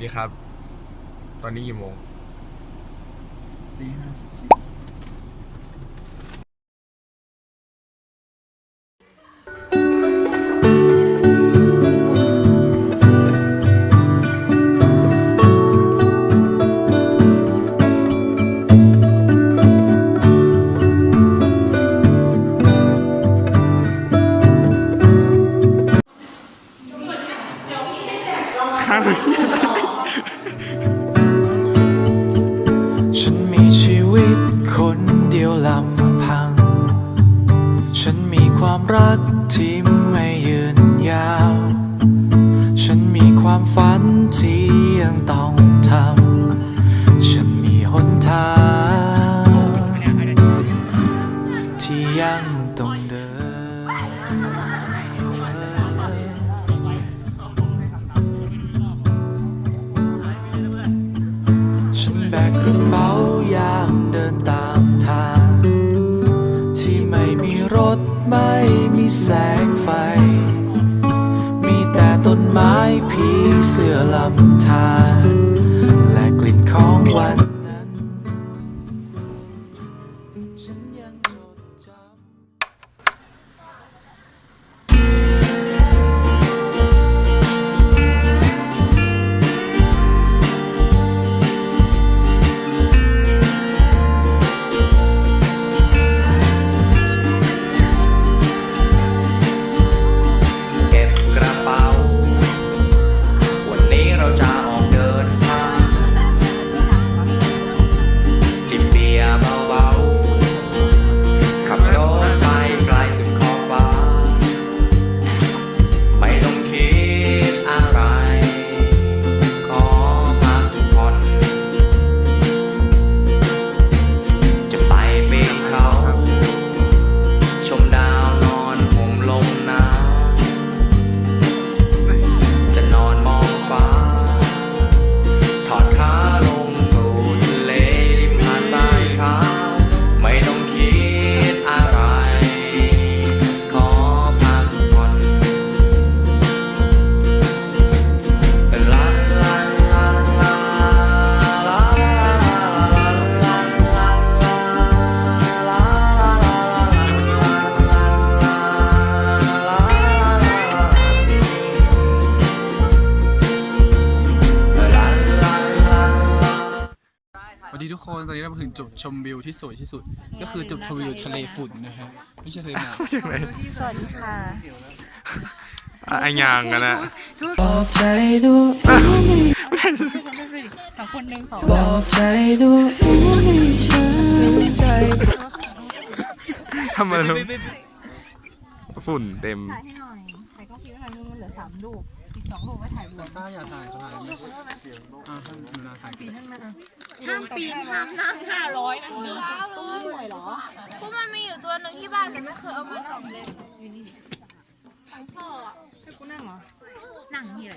ดีครับ ตอนนี้กี่โมงตีห้าสิบสี่ ฉันมีชีวิตคนเดียวลำพัง ฉันมีความรักที่ กระเป๋ายางเดินตามทาง ที่ไม่มีรถไม่มีแสงไฟ มีแต่ต้นไม้ผีเสื้อลำธาร วัสดีทุกคน ตอนนี้เรามาถึงจุดชมวิวที่สวยที่สุด ก็คือจุดชมวิวทะเลฝุ่นนะฮะไม่ใช่ทะเลหนาวใช่ไหมสวัสดีค่ะอะไอ้ยางกันนะบอกใจดูสองคนหนึ่งสองบอกใจดูให้ฉันใจทำอะไรลงฝุ่นเต็มถ่ายให้หน่อยถ่ายก็คิดว่าทางนู้นมันเหลือสามลูกอีกสองลูกไว้ถ่ายรวมป้าอย่าถ่ายเขาถ่ายไม่อ่าท่านดูนาถ่ายกัน ห้ามปีนห้ามนั่งห้าร้อยนะเธอต้สวยเหรอพวกมันมีอยู่ตัวหนึ่งที่บ้านแต่ไม่เคยเอามาทำเลยของพ่ออะให้กูนั่งเหรอ นั่งที่ไหน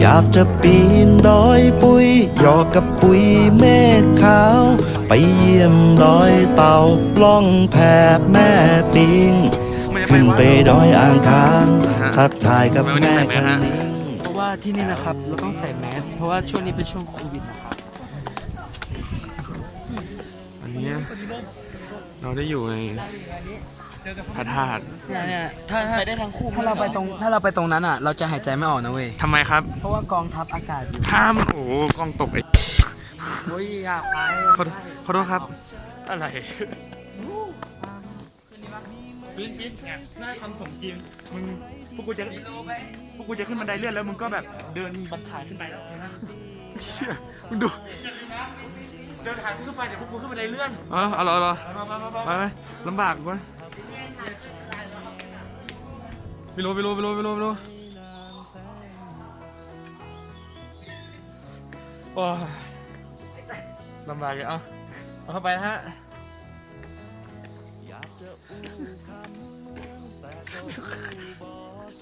อยากจะปีนดอยปุยหยอกกับปุยเมฆขาว ไปเยี่ยมดอยเต่าปล้องแพแม่ปิง ขึ้นไปดอยอ่างคางทักทายกับแม่คันนิ้งเพราะว่าที่นี่นะครับเราต้องใส่แมสเพราะว่าช่วงนี้เป็นช่วงโควิดนะครับอันเนี้ยเราได้อยู่ในพระธาตุเนี่ยเนี่ยถ้าไปได้ทั้งคู่ถ้าเราไปตรงถ้าเราไปตรงนั้นอะ เราจะหายใจไม่ออกนะเว้ยทำไมครับ เพราะว่ากองทัพอากาศอยู่ห้ามโอ้โหกล้องตกไอ้โอ้ยอยากไปข อโทษขอโทษครับ อะไรปีนปีนแอบหน้าทำสมจริงมึงพวกกูจะพวกกูจะขึ้นบันไดเลื่อนแล้วมึงก็แบบเดินบันถ่ายขึ้นไปแล้วนะเชี่ยมึงดูเดินถ่ายขึ้นไปเดี๋ยวพวกกูขึ้นบันไดเลื่อนเอาเอาเหรอเอาเหรอมามามามาไปไปลำบากวะไปโลไปโลไปโลไปโลไปโลโอ้ยลำบากเลยเอา เอาเข้าไปนะฮะอยากจะอู้คำแต่ก็อู้บ่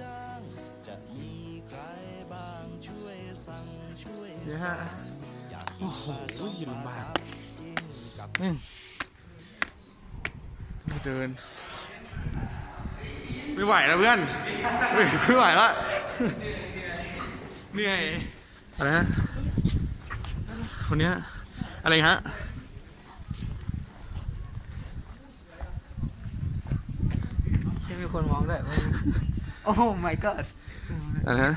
จ้างจะมีใครบ้างช่วยสั่งช่วฮะโอ้โหลำบากกับอืมเดิน ไม่ไหวแล้วเพื่อนไม่ไม่ไหวแล้วเหนื่อยอะไรฮะคนเนี้ยอะไรฮะ ที่มี คนมองด้วยโอ้ my god อะไรฮะ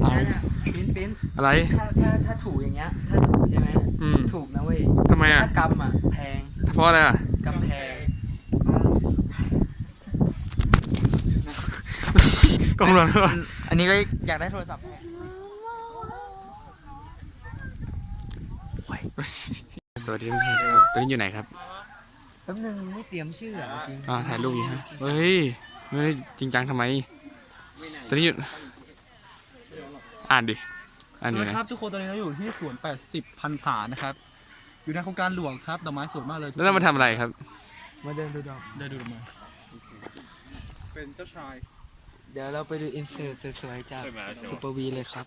เอานั่นน่ะปิ้นปิ้นอะไร ถ้าถ้าถ้าถูกอย่างเงี้ย ถ้าถูกใช่ไหมอืม ถูกนะเว้ย ทำไมอะถ้ากำอะแพงเพราะอะไรอะกำแพงกองหลังก่อนอันนี้ก็อยากได้โทรศัพท์แพง สวัสดีทุกคนครับตอนนี้อยู่ไหนครับ แป๊บนึงไม่เตรียมชื่ออะจริงอ่าถ่ายรูปอยู่ฮะเฮ้ยไม่ได้จริงจังทำไม ตอนนี้อยู่อ่านดิอ่านสอวัยู่สไหนดีครับทุกคนตอนนี้เราอยู่ที่สวน 80พันษานะครับ อยู่ในโครงการหลวงครับดอกไม้สวยมากเลยแล้วเรามาทำอะไรครับ มาเดินดูดอกเดินดูดอกไม้เป็นเจ้าชาย เดี๋ยวเราไปดูอินเสิร์ตสวยๆจากซูเปอร์วีเลยครับ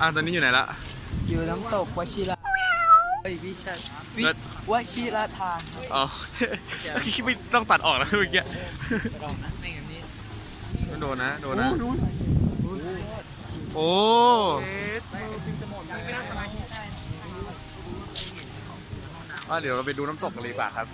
อ่าตอนนี้อยู่ไหนละ อยู่น้ำตกวชิระเฮ้ยวิชันวิแล้ว วชิระทานครับอ๋อคิดไม่ต้องตัดออกแล้วเมื่อกี้ลองนะไม่งั้นนี่ไม่โดนนะโดนนะ โอ้อะเดี๋ยวเราไปดูน้ำตกกันเลยดีกว่าครับ